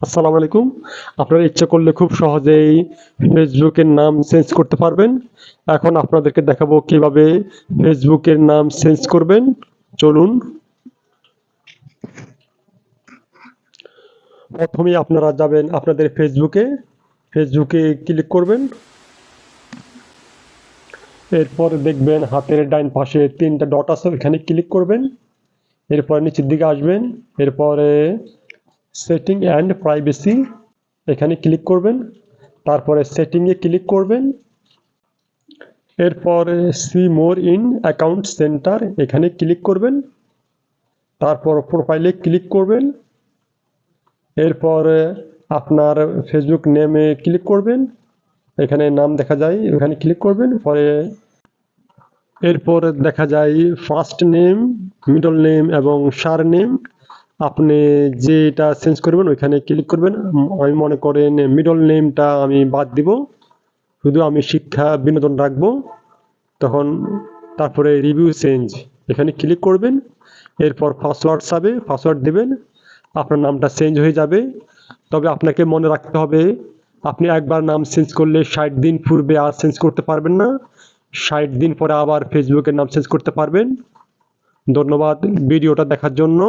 আসসালামু আলাইকুম। আপনারা ইচ্ছা করলে খুব সহজেই ফেসবুকের নাম চেঞ্জ করতে পারবেন। এখন আপনাদেরকে দেখাবো কীভাবে ফেসবুকের নাম চেঞ্জ করবেন। চলুন। প্রথমেই আপনারা যাবেন আপনাদের ফেসবুকে। ফেসবুকে ক্লিক করবেন। এরপর দেখবেন হাতের ডাইন পাশে তিনটা ডট আছে এখানে ক্লিক করবেন। এরপর নিচের দিকে আসবেন। এরপরে সেটিং অ্যান্ড প্রাইভেসি এখানে ক্লিক করবেন, তারপরে সেটিংয়ে ক্লিক করবেন, এরপর see more in account centre এখানে ক্লিক করবেন, তারপর প্রোফাইলে ক্লিক করবেন, এরপর আপনার ফেসবুক নেমে ক্লিক করবেন, এখানে নাম দেখা যায় এখানে ক্লিক করবেন, পরে এরপর দেখা যায় ফার্স্ট নেম মিডল নেম এবং সার নেম আপনি যেটা চেঞ্জ করবেন, ওইখানে ক্লিক করবেন। আমি মনে করেন মিডল নেমটা আমি বাদ দিব। শুধু আমি শিক্ষা বিনোদন রাখব। তখন তারপরে রিভিউ চেঞ্জ এখানে ক্লিক করবেন। এরপর পাসওয়ার্ড চাবে পাসওয়ার্ড দেবেন। আপনার নামটা চেঞ্জ হয়ে যাবে। তবে আপনাকে মনে রাখতে হবে, আপনি একবার নাম চেঞ্জ করলে ষাট দিন পূর্বে আর চেঞ্জ করতে পারবেন না। ষাট দিন পরে আবার ফেসবুকের নাম চেঞ্জ করতে পারবেন। ধন্যবাদ ভিডিওটা দেখার জন্য।